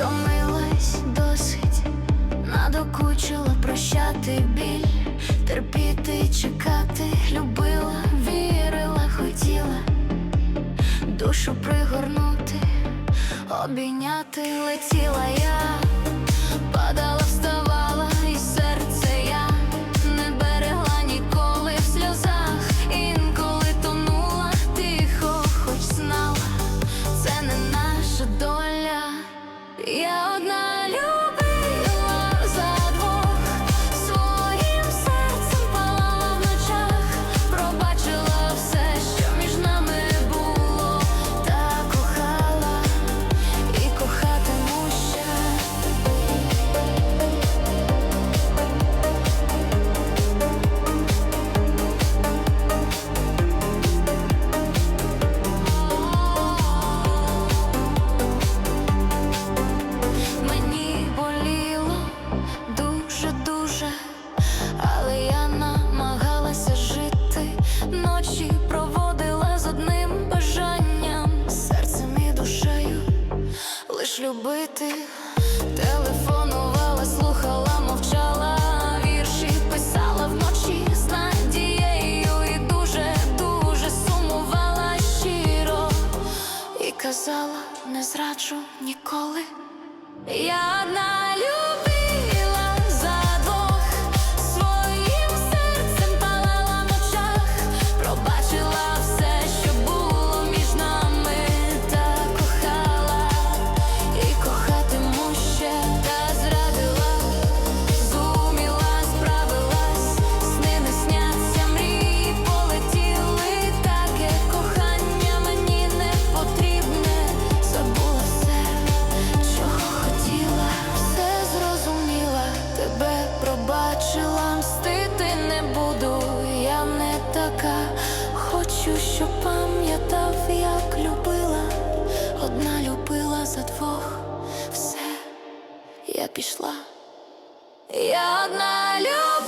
Втомилась досить, надокучила прощати біль, терпіти, чекати, любила, вірила, хотіла душу пригорнути, обійняти летіла я, падала, лиш любити. Телефонувала, слухала, мовчала, вірші писала вночі з надією і дуже, дуже сумувала щиро і казала, не зраджу ніколи. Я одна любила Хочу, щоб пам'ятав, як любила, одна любила за двох, все, я пішла. Я одна любила.